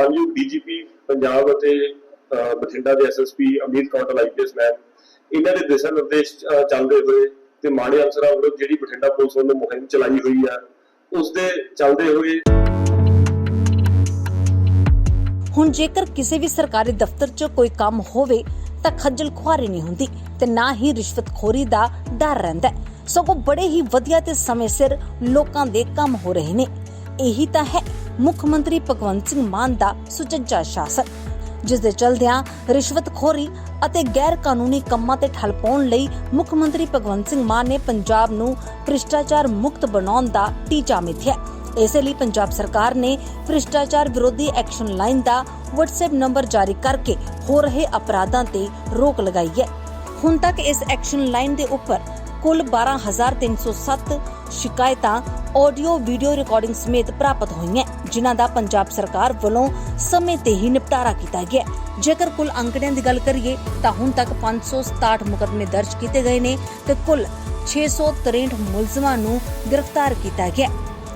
ਮਾਨਯੋਗ ਡੀਜੀਪੀ ਪੰਜਾਬ ਅਤੇ ਬਠਿੰਡਾ ਦੇ SSP Amit Kondal IPS ma'am, ਇਹਨਾਂ ਦੇ ਦਿਸ਼ਾ ਨਿਰਦੇਸ਼ ਚੱਲਦੇ ਹੋਏ ਤੇ ਮਾੜੇ ਅਨਸਰਾਂ ਵੱਲੋਂ ਜਿਹੜੀ ਬਠਿੰਡਾ ਪੁਲਿਸ ਵੱਲੋਂ ਮੁਹਿੰਮ ਚਲਾਈ ਹੋਈ ਆ, ਉਸ ਦੇ ਚੱਲਦੇ ਹੋਏ ਹੁਣ ਜੇਕਰ ਕਿਸੇ ਵੀ ਸਰਕਾਰੀ ਦਫ਼ਤਰ 'ਚ ਕੋਈ ਕੰਮ ਹੋਵੇ, ਤਾਂ ਖੱਜਲ ਖੁਆਰੀ ਨਹੀਂ ਹੁੰਦੀ ਤੇ ਨਾ ਹੀ ਰਿਸ਼ਵਤਖੋਰੀ ਦਾ ਡਰ ਰਹਿੰਦਾ ਸਗੋਂ ਬੜੇ ਹੀ ਵਧੀਆ ਤੇ ਸਮੇਂ ਸਿਰ ਲੋਕਾਂ ਦੇ ਕੰਮ ਹੋ ਰਹੇ ਨੇ। ਇਹੀ ਤਾਂ ਹੈ ਮੁੱਖ ਮੰਤਰੀ ਭਗਵੰਤ ਸਿੰਘ ਮਾਨ ਦਾ ਸੁਚੱਜਾ ਸ਼ਾਸਨ, ਜਿਸ ਦੇ ਚਲਦਿਆਂ ਰਿਸ਼ਵਤਖੋਰੀ ਅਤੇ ਗੈਰ ਕਾਨੂੰਨੀ ਕੰਮਾਂ ਤੇ ਠੱਲ ਪਾਉਣ ਲਈ ਮੁੱਖ ਮੰਤਰੀ ਭਗਵੰਤ ਸਿੰਘ ਮਾਨ ਨੇ ਪੰਜਾਬ ਨੂੰ ਭ੍ਰਿਸ਼ਟਾਚਾਰ ਮੁਕਤ ਬਣਾਉਣ ਦਾ ਟੀਚਾ ਮਿਥਿਆ। ਇਸੇ ਲਈ ਪੰਜਾਬ ਸਰਕਾਰ ਨੇ ਭ੍ਰਿਸ਼ਟਾਚਾਰ ਵਿਰੋਧੀ ਐਕਸ਼ਨ ਲਾਈਨ ਦਾ WhatsApp ਨੰਬਰ ਜਾਰੀ ਕਰਕੇ ਹੋ ਰਹੇ ਅਪਰਾਧਾਂ ਤੇ ਰੋਕ ਲਗਾਈ ਹੈ। ਹੁਣ ਤੱਕ ਇਸ ਐਕਸ਼ਨ ਲਾਈਨ ਦੇ ਉੱਪਰ ਕੁੱਲ 12307 ਸ਼ਿਕਾਇਤਾਂ ਆਡੀਓ, ਵੀਡੀਓ ਰਿਕਾਰਡਿੰਗ ਸਮੇਤ ਪ੍ਰਾਪਤ ਹੋਈਆਂ ਜਿਨ੍ਹਾਂ ਦਾ ਪੰਜਾਬ ਸਰਕਾਰ ਵੱਲੋਂ ਸਮੇਂ ਤੇ ਹੀ ਨਿਪਟਾਰਾ ਕੀਤਾ ਗਿਆ ਜੇਕਰ ਕੁੱਲ ਅੰਕੜਿਆਂ ਦੀ ਗੱਲ ਕਰੀਏ, ਤਾਂ ਹੁਣ ਤੱਕ 567 ਮੁਕੱਦਮੇ ਦਰਜ ਕੀਤੇ ਗਏ ਨੇ ਤੇ ਕੁੱਲ 663 ਮੁਲਜ਼ਮਾਂ ਨੂੰ ਗ੍ਰਿਫਤਾਰ ਕੀਤਾ ਗਿਆ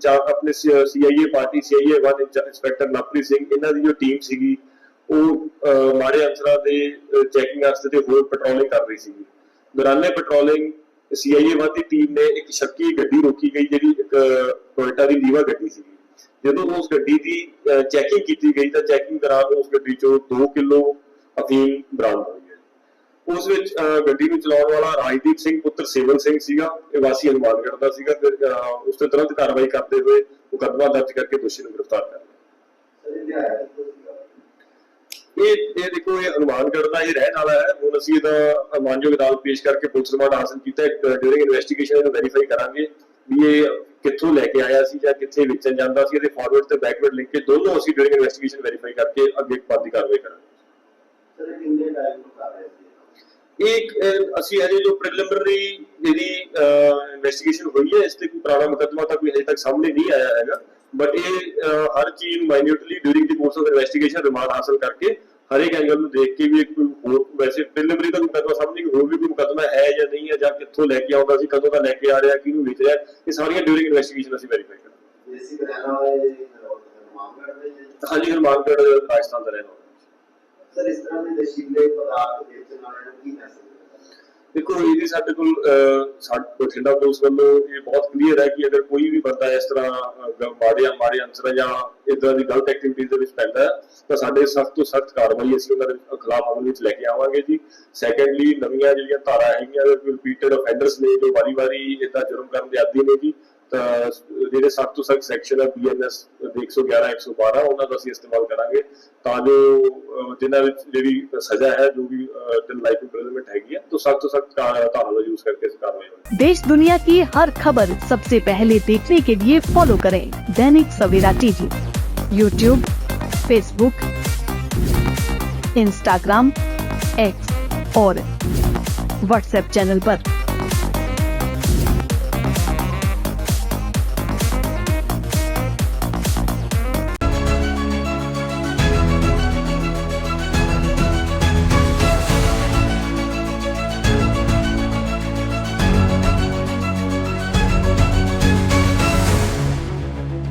ਜਾਂ ਆਪਣੇ CIA party CIA one inspector Navpreet Singh, ਇਹਨਾਂ ਦੀ ਜੋ ਟੀਮ ਸੀਗੀ, ਉਹ ਮਾੜੇ ਅਨਸਰਾਂ ਦੇ ਚੈਕਿੰਗ ਵਾਸਤੇ ਤੇ ਹੋਰ ਪੈਟਰੋਲਿੰਗ ਕਰ ਰਹੀ ਸੀਗੀ। ਦੌਰਾਨੇ ਪੈਟਰੋਲਿੰਗ ਸੀਆਈਏ ਵਨ ਦੀ ਟੀਮ ਨੇ ਇੱਕ ਸ਼ੱਕੀ ਗੱਡੀ ਰੋਕੀ ਗਈ, ਜਿਹੜੀ ਇੱਕ ਟੋਇਟਾ ਦੀ ਲੀਵਾ ਗੱਡੀ ਸੀਗੀ। ਜਦੋਂ ਉਸ ਗੱਡੀ ਦੀ ਚੈਕਿੰਗ ਕੀਤੀ ਗਈ, ਤਾਂ ਚੈਕਿੰਗ ਦੌਰਾਨ ਉਸ ਗੱਡੀ ਚੋਂ 2 ਕਿਲੋ ਅਫੀਮ ਬਰਾਮਦ ਉਸ ਵਿੱਚ ਗੱਡੀ ਨੂੰ ਚਲਾਉਣ ਵਾਲਾ ਰਾਜਦੀਪ ਸਿੰਘ ਪੁੱਤਰ ਸੇਵਨ ਸਿੰਘ ਸੀਗਾ, ਇਹ ਵਾਸੀ ਹਨੂਮਾਨਗੜ੍ਹ ਦਾ ਸੀਗਾ ਫਿਰ ਉਸ ਤੇ ਤੁਰੰਤ ਕਾਰਵਾਈ ਕਰਦੇ ਹੋਏ ਮੁਕੱਦਮਾ ਦਰਜ ਕਰਕੇ ਦੋਸ਼ੀ ਨੂੰ ਗ੍ਰਿਫਤਾਰ ਕਰ ਇਹ ਇਹ ਦੇਖੋ, ਇਹ ਹਨੂਮਾਨਗੜ੍ਹ ਦਾ ਇਹ ਰਹਿਣ ਵਾਲਾ ਹੈ। ਹੁਣ ਅਸੀਂ ਇਹਦਾ ਮਾਨਯੋਗ ਅਦਾਲਤ ਪੇਸ਼ ਕਰਕੇ ਪੁਲਿਸ ਰਿਮਾਂਡ ਹਾਸਲ ਕੀਤਾ। ਡਿਊਰਿੰਗ ਇਨਵੈਸਟੀਗੇਸ਼ਨ ਇਹਨੂੰ ਵੈਰੀਫਾਈ ਕਰਾਂਗੇ ਵੀ ਇਹ ਕਿੱਥੋਂ ਲੈ ਕੇ ਆਇਆ ਸੀ ਜਾਂ ਕਿੱਥੇ ਵੇਚਣ ਜਾਂਦਾ ਸੀ। ਇਹਦੇ ਫਾਰਵਰਡ ਤੇ ਬੈਕਵਰਡ ਲਿੰਕ ਕੇ ਦੋਨੋਂ ਅਸੀਂ ਡਿਊਰਿੰਗ ਇਨਵੈਸਟੀਗੇਸ਼ਨ ਵੈਰੀਫਾਈ ਕਰਕੇ ਅੱਗੇ ਬਾਦੀ ਕਾਰਵਾਈ ਕਰਾਂਗੇ। ਇੱਕ ਅਹ, ਅਸੀਂ ਹਜੇ ਜੋ ਪ੍ਰੀਲਿਮਿਨਰੀ ਜਿਹੜੀ ਇਨਵੈਸਟੀਗੇਸ਼ਨ ਹੋਈ ਹੈ ਇਸ ਤੇ ਕੋਈ ਪੁਰਾਣਾ ਮੁਕੱਦਮਾ ਤਾਂ ਕੋਈ ਹਜੇ ਤੱਕ ਸਾਹਮਣੇ ਨਹੀਂ ਆਇਆ ਹੈਗਾ। ਬਟ ਇਹ ਹਰ ਚੀਜ਼ minutely during the course of investigation remand ਹਾਸਲ ਕਰਕੇ ਹਰ ਇੱਕ ਐਂਗਲ ਨੂੰ ਦੇਖ ਕੇ ਵੀ ਇਹ ਕੋਈ ਹੋਰ ਵੈਸੇ ਪ੍ਰੀਲਿਮਿਨਰੀ ਦਾ ਮੁਕੱਦਮਾ ਸਾਹਮਣੇ ਹੋਰ ਵੀ ਕੋਈ ਮੁਕੱਦਮਾ ਹੈ ਜਾਂ ਨਹੀਂ ਹੈ ਜਾਂ ਕਿੱਥੋਂ ਲੈ ਕੇ ਆਉਂਦਾ ਸੀ ਕਦੋਂ ਦਾ ਲੈ ਕੇ ਆ ਰਿਹਾ ਕਿਹਨੂੰ ਵੇਚ ਰਿਹਾ ਇਹ ਸਾਰੀਆਂ ਡਿਊਰਿੰਗ ਇਨਵੈਸਟੀਗੇਸ਼ਨ ਅਸੀਂ ਵੈਰੀਫਾਈ ਕਰਾਂਗੇ। ਹਾਂਜੀ ਹਰਮਾਨਗੜ੍ਹ ਰਾਜਸਥਾਨ ਦਾ ਰਹਿਣ ਸਰ ਇਸ ਤਰ੍ਹਾਂ ਦੇ ਨਸ਼ੀਲੇ ਪਦਾਰਥ ਵੇਚਣ ਵਾਲਿਆਂ ਨੂੰ ਕੀ ਮੈਸੇਜ ਦੇਖੋ ਇਹਦੀ ਸਾਡੇ ਕੋਲ ਅਹ, ਬਠਿੰਡਾ ਪੁਲਿਸ ਵੱਲੋਂ ਇਹ ਬਹੁਤ ਕਲੀਅਰ ਹੈ ਕਿ ਅਗਰ ਕੋਈ ਵੀ ਬੰਦਾ ਇਸ ਤਰ੍ਹਾਂ ਅਹ, ਗ- ਅੰਸਰ ਜਾਂ ਇਦਾਂ ਦੀ ਗਲਤ ਐਕਟੀਵਿਟੀਜ਼ ਦੇ ਵਿੱਚ ਪੈਂਦਾ ਤਾਂ ਸਾਡੇ ਸਖਤ ਤੋਂ ਸਖਤ ਕਾਰਵਾਈ ਅਸੀਂ ਉਹਨਾਂ ਦੇ ਖਿਲਾਫ ਅਮਲ ਵਿੱਚ ਲੈ ਕੇ ਆਵਾਂਗੇ ਜੀ। ਸੈਕੰਡਲੀ ਨਵੀਆਂ ਜਿਹੜੀਆਂ ਧਾਰਾ ਹੈਗੀਆਂ ਕੋਈ ਰਿਪੀਟਡ ਆਫੈਂਡਰਸ ਨੇ ਜੋ ਵਾਰੀ-ਵਾਰੀ ਇਦਾਂ ਜੁਰਮ ਕਰਨ ਦੇ ਆਦੀ ਨੇ ਜੀ ਜਿਹੜੇ ਸਖਤ ਤੋਂ ਸਖਤ ਸੈਕਸ਼ਨ ਹੈ ਬੀਐਨਐਸ 111 112 ਉਹਨਾਂ ਦਾ ਅਸੀਂ ਇਸਤੇਮਾਲ ਕਰਾਂਗੇ ਤਾਂ ਜੋ ਅਹ, ਜਿਨ੍ਹਾਂ ਵਿੱਚ ਜਿਹੜੀ ਸਜ਼ਾ ਹੈ ਜੋ ਵੀ ਟਿਲ ਲਾਈਫ ਇੰਪ੍ਰਿਜ਼ਨਮੈਂਟ ਹੈਗੀ ਹੈ ਤਾਂ ਸਖਤ ਤੋਂ ਸਖਤ ਧਾਰਾ ਦਾ ਯੂਜ਼ ਕਰਕੇ ਇਸ ਕਾਰਵਾਈ ਹੋਵੇ देश दुनिया की हर खबर सबसे पहले देखने के लिए फॉलो करें Dainik Savera TV YouTube Facebook Instagram X और व्हाट्सएप चैनल पर।